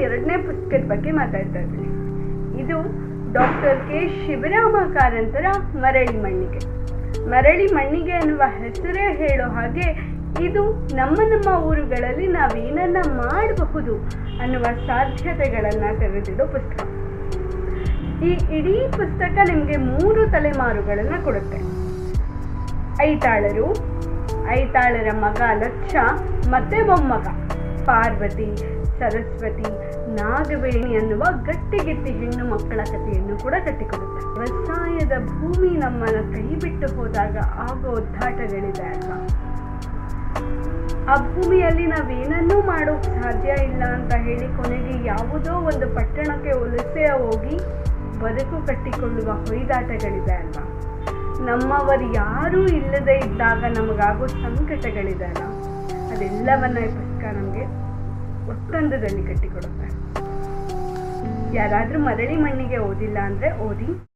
ಎರಡನೇ ಪುಸ್ತಕದ ಬಗ್ಗೆ ಮಾತಾಡ್ತಾ ಇದ್ದೀನಿ. ಇದು ಡಾಕ್ಟರ್ ಕೆ. ಶಿವರಾಮ ಕಾರಂತರ ಮರಳಿ ಮಣ್ಣಿಗೆ. ಮರಳಿ ಮಣ್ಣಿಗೆ ಅನ್ನುವ ಹೆಸರೇ ಹೇಳೋ ಹಾಗೆ ಇದು ನಮ್ಮ ನಮ್ಮ ಊರುಗಳಲ್ಲಿ ನಾವೇನನ್ನ ಮಾಡಬಹುದು ಅನ್ನುವ ಸಾಧ್ಯತೆಗಳನ್ನು ತೆರೆದಿಡೋ ಪುಸ್ತಕ. ಈ ಇಡೀ ಪುಸ್ತಕ ನಿಮಗೆ ಮೂರು ತಲೆಮಾರುಗಳನ್ನು ಕೊಡುತ್ತೆ. ಐತಾಳರು, ಐತಾಳರ ಮಗ ಲಕ್ಷ, ಮತ್ತೆ ಮೊಮ್ಮಗ. ಪಾರ್ವತಿ, ಸರಸ್ವತಿ, ನಾಗವೇಣಿ ಅನ್ನುವ ಗಟ್ಟಿಗಿಟ್ಟಿ ಹೆಣ್ಣು ಮಕ್ಕಳ ಕಥೆಯನ್ನು ಕೂಡ ಕಟ್ಟಿಕೊಡುತ್ತೆ. ವ್ಯವಸಾಯದ ಭೂಮಿ ನಮ್ಮನ್ನು ಕೈ ಬಿಟ್ಟು ಹೋದಾಗ ಆಗೋ ಒದ್ದಾಟಗಳಿದೆ ಅಲ್ವಾ? ಆ ಭೂಮಿಯಲ್ಲಿ ನಾವೇನನ್ನೂ ಮಾಡೋಕೆ ಸಾಧ್ಯ ಇಲ್ಲ ಅಂತ ಹೇಳಿ ಕೊನೆಗೆ ಯಾವುದೋ ಒಂದು ಪಟ್ಟಣಕ್ಕೆ ವಲಸೆ ಹೋಗಿ ಬದುಕು ಕಟ್ಟಿಕೊಳ್ಳುವ ಹೊಯ್ದಾಟಗಳಿದೆ ಅಲ್ವಾ? ನಮ್ಮವರು ಯಾರೂ ಇಲ್ಲದೆ ಇದ್ದಾಗ ನಮಗಾಗೋ ಸಂಕಟಗಳಿದೆ ಅಲ್ಲ ಅದೆಲ್ಲವನ್ನ ಈ ಪುಸ್ತಕ ನಮಗೆ ಒತ್ತಂದದಲ್ಲಿ ಕಟ್ಟಿಕೊಡುತ್ತೆ. ಯಾರಾದ್ರೂ ಮರಳಿ ಮಣ್ಣಿಗೆ ಓದಿಲ್ಲ ಅಂದ್ರೆ ಓದಿ.